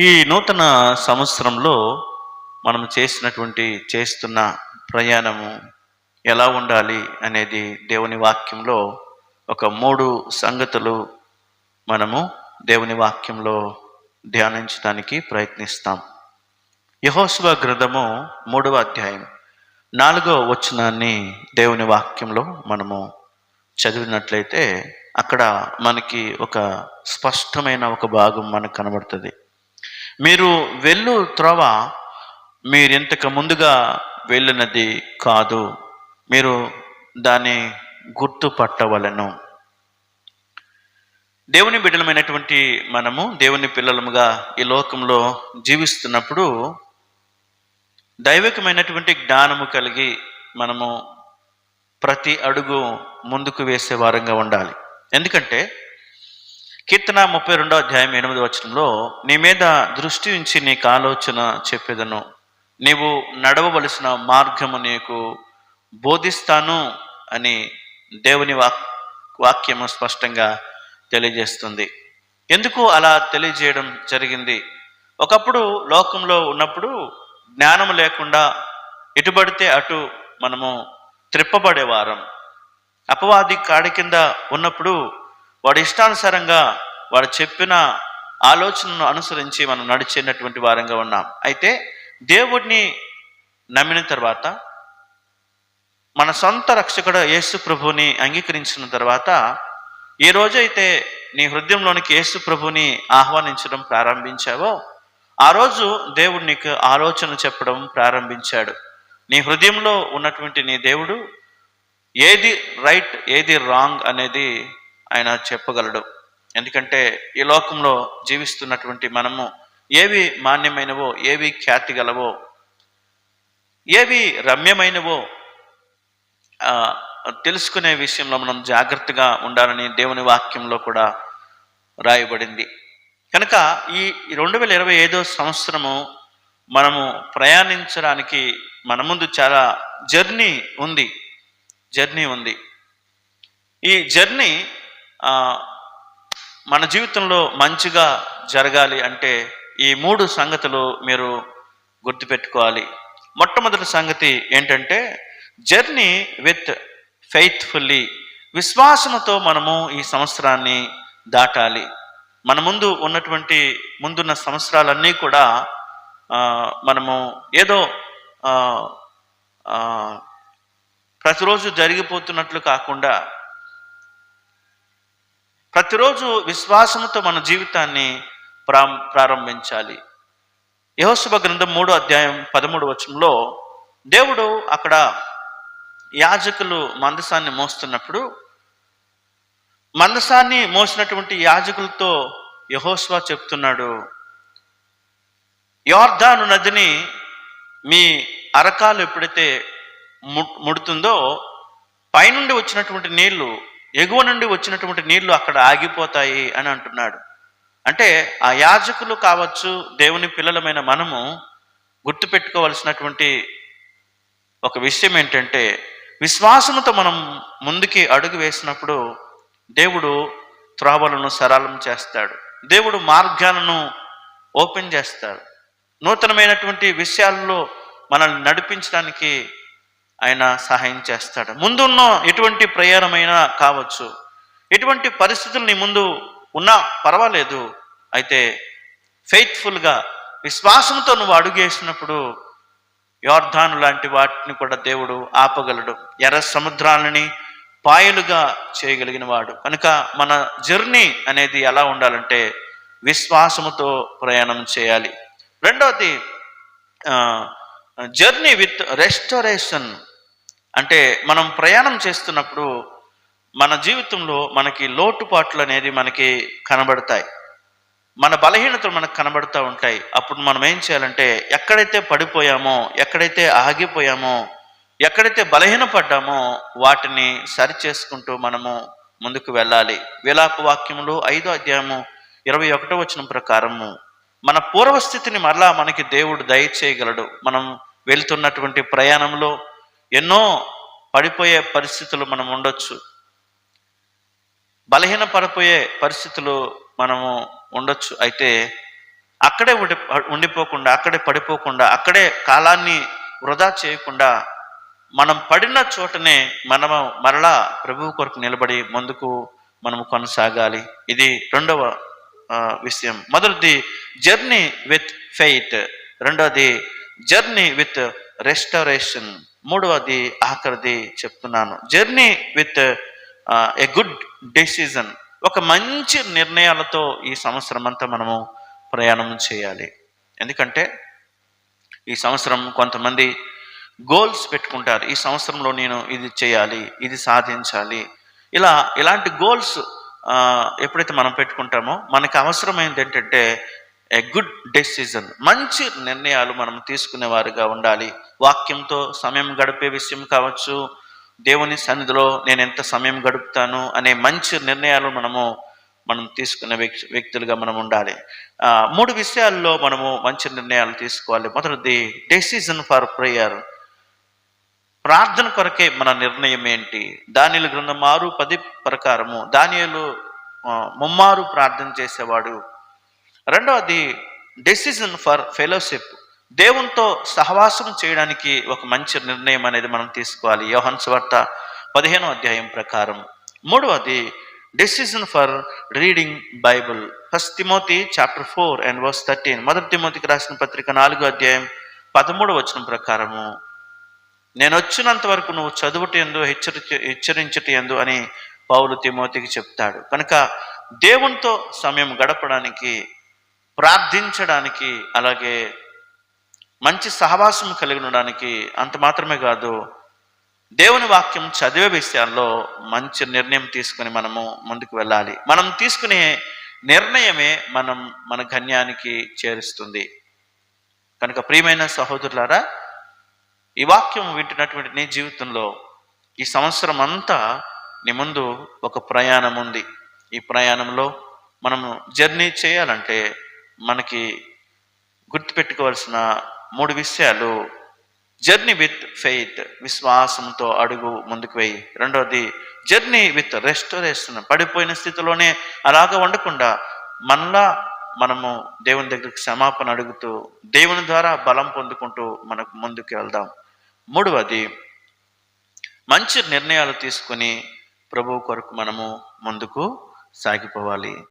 ఈ నూతన సంవత్సరంలో మనం చేసినటువంటి చేస్తున్న ప్రయాణము ఎలా ఉండాలి అనేది దేవుని వాక్యంలో ఒక మూడు సంగతులు మనము దేవుని వాక్యంలో ధ్యానించడానికి ప్రయత్నిస్తాం. యహోస్వ గ్రంథము మూడవ అధ్యాయం నాలుగో వచనాన్ని దేవుని వాక్యంలో మనము చదివినట్లయితే అక్కడ మనకి ఒక స్పష్టమైన ఒక భాగం మనకు కనబడుతుంది. మీరు వెళ్ళు త్రోవ మీరింతకు ముందుగా వెళ్ళినది కాదు. మీరు దాన్ని గుర్తుపట్టవలను. దేవుని బిడ్డలమైనటువంటి మనము దేవుని పిల్లలముగా ఈ లోకంలో జీవిస్తున్నప్పుడు దైవికమైనటువంటి జ్ఞానము కలిగి మనము ప్రతి అడుగు ముందుకు వేసే వారంగా ఉండాలి. ఎందుకంటే కీర్తన ముప్పై రెండో అధ్యాయం ఎనిమిది వచనంలో నీ మీద దృష్టి ఉంచి నీకు ఆలోచన చెప్పేదను. నీవు నడవవలసిన మార్గము నీకు బోధిస్తాను అని దేవుని వాక్ వాక్యము స్పష్టంగా తెలియజేస్తుంది. ఎందుకు అలా తెలియజేయడం జరిగింది? ఒకప్పుడు లోకంలో ఉన్నప్పుడు జ్ఞానం లేకుండా ఎటుబడితే అటు మనము త్రిప్పబడేవారం. అపవాది కాడి కింద ఉన్నప్పుడు వాడి ఇష్టానుసారంగా వాడు చెప్పిన ఆలోచనను అనుసరించి మనం నడిచేటటువంటి వారంగా ఉన్నాం. అయితే దేవుడిని నమ్మిన తర్వాత మన సొంత రక్షకుడు యేసు ప్రభుని అంగీకరించిన తర్వాత ఏ రోజైతే నీ హృదయంలోనికి యేసు ప్రభుని ఆహ్వానించడం ప్రారంభించావో ఆ రోజు దేవుడు నీకు ఆలోచన చెప్పడం ప్రారంభించాడు. నీ హృదయంలో ఉన్నటువంటి నీ దేవుడు ఏది రైట్ ఏది రాంగ్ అనేది ఆయన చెప్పగలడు. ఎందుకంటే ఈ లోకంలో జీవిస్తున్నటువంటి మనము ఏవి మాన్యమైనవో ఏవి ఖ్యాతి గలవో ఏవి రమ్యమైనవో తెలుసుకునే విషయంలో మనం జాగ్రత్తగా ఉండాలని దేవుని వాక్యంలో కూడా రాయబడింది. కనుక ఈ రెండు వేల ఇరవై ఐదో సంవత్సరము మనము ప్రయాణించడానికి మన ముందు చాలా జర్నీ ఉంది. జర్నీ ఉంది. ఈ జర్నీ మన జీవితంలో మంచిగా జరగాలి అంటే ఈ మూడు సంగతులు మీరు గుర్తుపెట్టుకోవాలి. మొట్టమొదటి సంగతి ఏంటంటే జర్నీ విత్ ఫెయిత్ఫుల్లీ విశ్వాసముతో మనము ఈ సంవత్సరాన్ని దాటాలి. మన ముందు ఉన్నటువంటి ముందున్న సంవత్సరాలన్నీ కూడా మనము ఏదో ప్రతిరోజు జరిగిపోతున్నట్లు కాకుండా ప్రతిరోజు విశ్వాసముతో మన జీవితాన్ని ప్రా ప్రారంభించాలి. యహోశుభ గ్రంథం మూడో అధ్యాయం పదమూడు వచనంలో దేవుడు అక్కడ యాజకులు మందసాన్ని మోస్తున్నప్పుడు మందసాన్ని మోసినటువంటి యాజకులతో యహోస్వా చెప్తున్నాడు యోర్ధాను నదిని మీ అరకాలు ఎప్పుడైతే ము- ముడుతుందో పైనుండి వచ్చినటువంటి నీళ్ళు ఎగువ నుండి వచ్చినటువంటి నీళ్ళు అక్కడ ఆగిపోతాయి అని అంటున్నాడు. అంటే ఆ యాజకులు కావచ్చు దేవుని పిల్లలమైన మనము గుర్తుపెట్టుకోవలసినటువంటి ఒక విషయం ఏంటంటే విశ్వాసముతో మనం ముందుకి అడుగు వేసినప్పుడు దేవుడు త్రోవలను సరళం చేస్తాడు. దేవుడు మార్గాలను ఓపెన్ చేస్తాడు. నూతనమైనటువంటి విషయాల్లో మనల్ని నడిపించడానికి ఆయన సహాయం చేస్తాడు. ముందున్న ఎటువంటి ప్రయాణమైనా కావచ్చు. ఎటువంటి పరిస్థితులు నీ ముందు ఉన్నా పర్వాలేదు. అయితే ఫెయిత్ఫుల్గా విశ్వాసంతో నువ్వు అడుగేసినప్పుడు యోర్ధాను లాంటి వాటిని కూడా దేవుడు ఆపగలడు. ఎర్ర సముద్రాలని పాయలుగా చేయగలిగిన వాడు. కనుక మన జర్నీ అనేది ఎలా ఉండాలంటే విశ్వాసముతో ప్రయాణం చేయాలి. రెండవది జర్నీ విత్ రెస్టరేషన్. అంటే మనం ప్రయాణం చేస్తున్నప్పుడు మన జీవితంలో మనకి లోటుపాట్లు అనేది మనకి కనబడతాయి. మన బలహీనతలు మనకు కనబడుతూ ఉంటాయి. అప్పుడు మనం ఏం చేయాలంటే ఎక్కడైతే పడిపోయామో ఎక్కడైతే ఆగిపోయామో ఎక్కడైతే బలహీనపడ్డామో వాటిని సరి చేసుకుంటూ మనము ముందుకు వెళ్ళాలి. విలాప వాక్యములు ఐదో అధ్యాయము ఇరవై ఒకటో వచనం ప్రకారము. మన పూర్వస్థితిని మరలా మనకి దేవుడు దయచేయగలడు మనం వెళ్తున్నటువంటి ప్రయాణంలో ఎన్నో పడిపోయే పరిస్థితులు మనం ఉండొచ్చు. బలహీన పడిపోయే పరిస్థితులు మనము ఉండొచ్చు. అయితే అక్కడే ఉండి ఉండిపోకుండా అక్కడే పడిపోకుండా అక్కడే కాలాన్ని వృధా చేయకుండా మనం పడిన చోటనే మనము మరలా ప్రభువు కొరకు నిలబడి ముందుకు మనము కొనసాగాలి. ఇది రెండవ విషయం. మొదటిది జర్నీ విత్ ఫెయిట్ రెండవది జర్నీ విత్ రెస్టరేషన్ మూడవది ఆఖరిది చెప్తున్నాను. Journey with a good decision ఒక మంచి నిర్ణయాలతో ఈ సంవత్సరం అంతా మనము ప్రయాణం చేయాలి. ఎందుకంటే ఈ సంవత్సరం కొంతమంది గోల్స్ పెట్టుకుంటారు. ఈ సంవత్సరంలో నేను ఇది చేయాలి ఇది సాధించాలి. ఇలా ఇలాంటి గోల్స్ ఎప్పుడైతే మనం పెట్టుకుంటామో మనకి అవసరమైంది ఏంటంటే ఏ గుడ్ డెసిజన్ మంచి నిర్ణయాలు మనం తీసుకునేవారుగా ఉండాలి. వాక్యంతో సమయం గడిపే విషయం కావచ్చు దేవుని సన్నిధిలో నేను ఎంత సమయం గడుపుతాను అనే మంచి నిర్ణయాలు మనము మనం తీసుకునే వ్యక్తి వ్యక్తులుగా మనం ఉండాలి. మూడు విషయాల్లో మనము మంచి నిర్ణయాలు తీసుకోవాలి. మొదటిది డెసిజన్ ఫర్ ప్రేయర్ ప్రార్థన కొరకే మన నిర్ణయం ఏంటి? దానిలు గ్రంథం ఆరు పది ప్రకారము. దానియలు ముమ్మారు ప్రార్థన చేసేవాడు రెండవది డెసిజన్ ఫర్ ఫెలోషిప్ దేవునితో సహవాసం చేయడానికి ఒక మంచి నిర్ణయం అనేది మనం తీసుకోవాలి. యోహన్ వార్త పదిహేనో అధ్యాయం ప్రకారం. మూడవది decision for reading Bible first Timothy chapter four and verse thirteen మొదటి తిమోతికి రాసిన పత్రిక నాలుగో అధ్యాయం పదమూడు వచనం ప్రకారము. నేను వచ్చినంత వరకు నువ్వు చదువుట ఎందు హెచ్చరి హెచ్చరించట ఎందు అని పౌలు తిమోతికి చెప్తాడు. కనుక దేవునితో సమయం గడపడానికి ప్రార్థించడానికి అలాగే మంచి సహవాసం కలిగి ఉండడానికి అంత మాత్రమే కాదు దేవుని వాక్యం చదివే విషయాల్లో మంచి నిర్ణయం తీసుకుని మనము ముందుకు వెళ్ళాలి. మనం తీసుకునే నిర్ణయమే మనం మన గణ్యానికి చేరుస్తుంది. కనుక ప్రియమైన సహోదరులారా ఈ వాక్యం వింటున్నటువంటి నీ జీవితంలో ఈ సంవత్సరం అంతా నీ ముందు ఒక ప్రయాణం ఉంది. ఈ ప్రయాణంలో మనము జర్నీ చేయాలంటే మనకి గుర్తుపెట్టుకోవాల్సిన మూడు విషయాలు. జర్నీ విత్ ఫెయిత్ విశ్వాసంతో అడుగు ముందుకు వెయ్యి రెండవది జర్నీ విత్ రెస్టోరేషన్ పడిపోయిన స్థితిలోనే అలాగ ఉండకుండా మనలా మనము దేవుని దగ్గరికి క్షమాపణ అడుగుతూ దేవుని ద్వారా బలం పొందుకుంటూ మనకు ముందుకు వెళ్దాం. మూడవది మంచి నిర్ణయాలు తీసుకొని ప్రభువు కొరకు మనము ముందుకు సాగిపోవాలి.